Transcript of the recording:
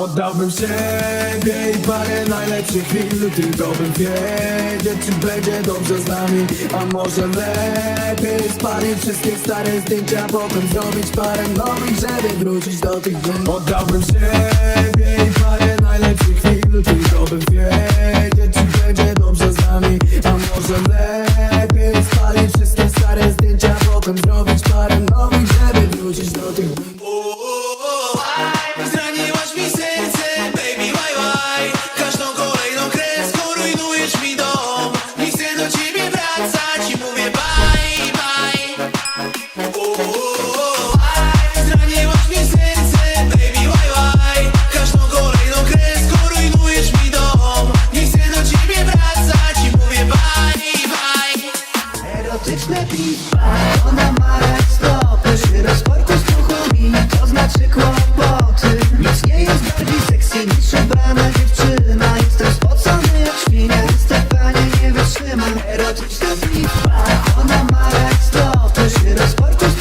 Oddałbym siebie i parę najlepszych chwil Tylko bym wiedzieć, czy będzie dobrze z nami. A może lepiej spalić wszystkie stare zdjęcia Potem zrobić parę nowych, żeby wrócić do tych dni. Oddałbym siebie i parę najlepszych chwil Tylko bym wiedzieć, czy będzie dobrze z nami. A może lepiej spalić wszystkie stare zdjęcia Potem zrobić parę nowych, żeby wrócić do tych dni bye Erotyczne piwa, ona ma stopy Przy rozporku z puchami, to znaczy kłopoty. Nic nie jest bardziej sexy niż ubrana dziewczyna. Jestem spocony jak świnia, jestem panie nie wytrzymam. Erotyczne piwa, ona ma stopy rozporku z to